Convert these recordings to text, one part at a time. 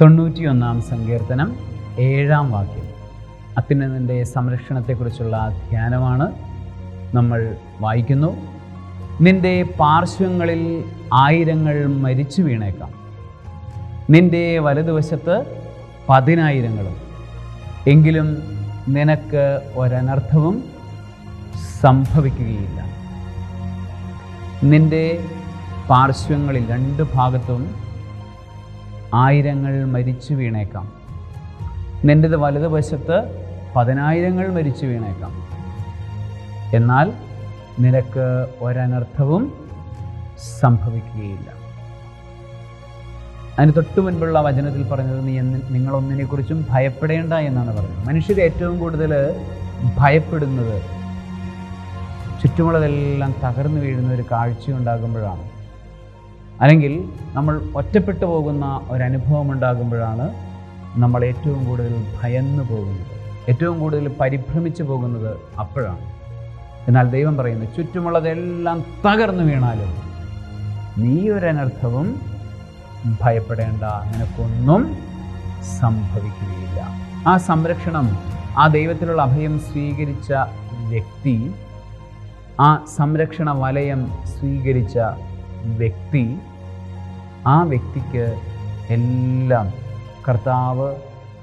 തൊണ്ണൂറ്റിയൊന്നാം സങ്കീർത്തനം ഏഴാം വാക്യം. അത്യുന്നതിന്റെ സംരക്ഷണത്തെക്കുറിച്ചുള്ള ധ്യാനമാണ് നമ്മൾ വായിക്കുന്നു. നിന്റെ പാർശ്വങ്ങളിൽ ആയിരങ്ങൾ മരിച്ചു വീണേക്കാം. നിന്റെ വലതുവശത്ത് പതിനായിരങ്ങളും. എങ്കിലും നിനക്ക് ഒരനർത്ഥവും സംഭവിക്കുകയില്ല. നിന്റെ പാർശ്വങ്ങളിൽ രണ്ട് ഭാഗത്തും ആയിരങ്ങൾ മരിച്ചു വീണേക്കാം. നിന്റെത് വലതുവശത്ത് പതിനായിരങ്ങൾ മരിച്ചു വീണേക്കാം. എന്നാൽ നിനക്ക് ഒരനർത്ഥവും സംഭവിക്കുകയില്ല. അതിന് തൊട്ടു മുൻപുള്ള വചനത്തിൽ പറഞ്ഞത് നീ നിങ്ങളൊന്നിനെക്കുറിച്ചും ഭയപ്പെടേണ്ട എന്നാണ് പറഞ്ഞത്. മനുഷ്യർ ഏറ്റവും കൂടുതൽ ഭയപ്പെടുന്നത് ചുറ്റുമുള്ളതെല്ലാം തകർന്നു വീഴുന്ന ഒരു കാഴ്ച ഉണ്ടാകുമ്പോഴാണ്. അല്ലെങ്കിൽ നമ്മൾ ഒറ്റപ്പെട്ടു പോകുന്ന ഒരനുഭവം ഉണ്ടാകുമ്പോഴാണ് നമ്മൾ ഏറ്റവും കൂടുതൽ ഭയന്നു പോകുന്നത് ഏറ്റവും കൂടുതൽ പരിഭ്രമിച്ചു പോകുന്നത് അപ്പോഴാണ്. എന്നാൽ ദൈവം പറയുന്നു ചുറ്റുമുള്ളതെല്ലാം തകർന്നു വീണാലും നീ ഒരനർത്ഥവും ഭയപ്പെടേണ്ട. നിനക്കൊന്നും സംഭവിക്കുകയില്ല. ആ സംരക്ഷണം ആ ദൈവത്തിലുള്ള അഭയം സ്വീകരിച്ച വ്യക്തി ആ സംരക്ഷണ വലയം സ്വീകരിച്ച വ്യക്തി ആ വ്യക്തിക്ക് എല്ലാം കർത്താവ്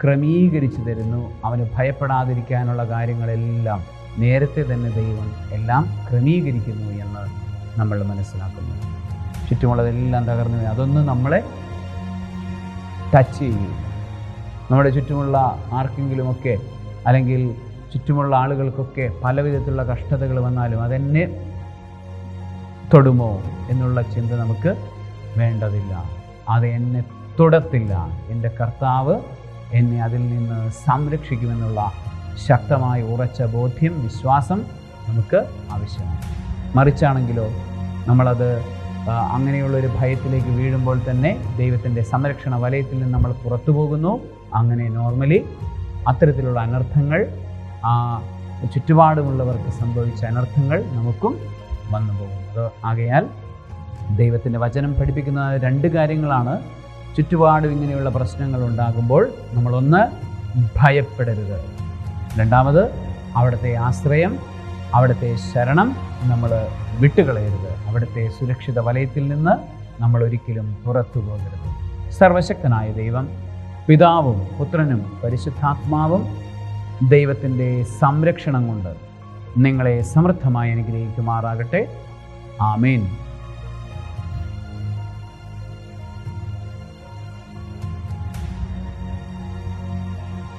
ക്രമീകരിച്ചു തരുന്നു. അവന് ഭയപ്പെടാതിരിക്കാനുള്ള കാര്യങ്ങളെല്ലാം നേരത്തെ തന്നെ ദൈവം എല്ലാം ക്രമീകരിക്കുന്നു എന്ന് നമ്മൾ മനസ്സിലാക്കുന്നു. ചുറ്റുമുള്ളതെല്ലാം തകർന്നു അതൊന്ന് നമ്മളെ ടച്ച് ചെയ്യുകയും നമ്മുടെ ചുറ്റുമുള്ള ആർക്കെങ്കിലുമൊക്കെ അല്ലെങ്കിൽ ചുറ്റുമുള്ള ആളുകൾക്കൊക്കെ പല വിധത്തിലുള്ള കഷ്ടതകൾ വന്നാലും അതെന്നെ തൊടുമോ എന്നുള്ള ചിന്ത നമുക്ക് വേണ്ടതില്ല. അത് എന്നെ തൊടത്തില്ല എന്റെ കർത്താവ് എന്നെ അതിൽ നിന്ന് സംരക്ഷിക്കുമെന്നുള്ള ശക്തമായ ഉറച്ച ബോധ്യം വിശ്വാസം നമുക്ക് ആവശ്യമാണ്. മറിച്ചാണെങ്കിലോ നമ്മളത് അങ്ങനെയുള്ളൊരു ഭയത്തിലേക്ക് വീഴുമ്പോൾ തന്നെ ദൈവത്തിന്റെ സംരക്ഷണ വലയത്തിൽ നിന്ന് നമ്മൾ പുറത്തു പോകുന്നു. അങ്ങനെ നോർമലി അത്തരത്തിലുള്ള അനർത്ഥങ്ങൾ ആ ചുറ്റുപാടുമുള്ളവർക്ക് സംഭവിച്ച അനർത്ഥങ്ങൾ നമുക്കും വന്നു പോകുന്നത്. ആകയാൽ ദൈവത്തിന്റെ വചനം പഠിപ്പിക്കുന്ന രണ്ട് കാര്യങ്ങളാണ്. ചുറ്റുപാടും ഇങ്ങനെയുള്ള പ്രശ്നങ്ങൾ ഉണ്ടാകുമ്പോൾ നമ്മളൊന്ന് ഭയപ്പെടരുത്. രണ്ടാമത് അവിടുത്തെ ആശ്രയം അവിടുത്തെ ശരണം നമ്മൾ വിട്ടുകളയരുത്. അവിടുത്തെ സുരക്ഷിത വലയത്തിൽ നിന്ന് നമ്മൾ ഒരിക്കലും പുറത്തു പോകരുത്. സർവശക്തനായ ദൈവം പിതാവും പുത്രനും പരിശുദ്ധാത്മാവും ദൈവത്തിന്റെ സംരക്ഷണം കൊണ്ട് നിങ്ങളെ സമൃദ്ധമായി അനുഗ്രഹിക്കുമാറാകട്ടെ. ആമേൻ.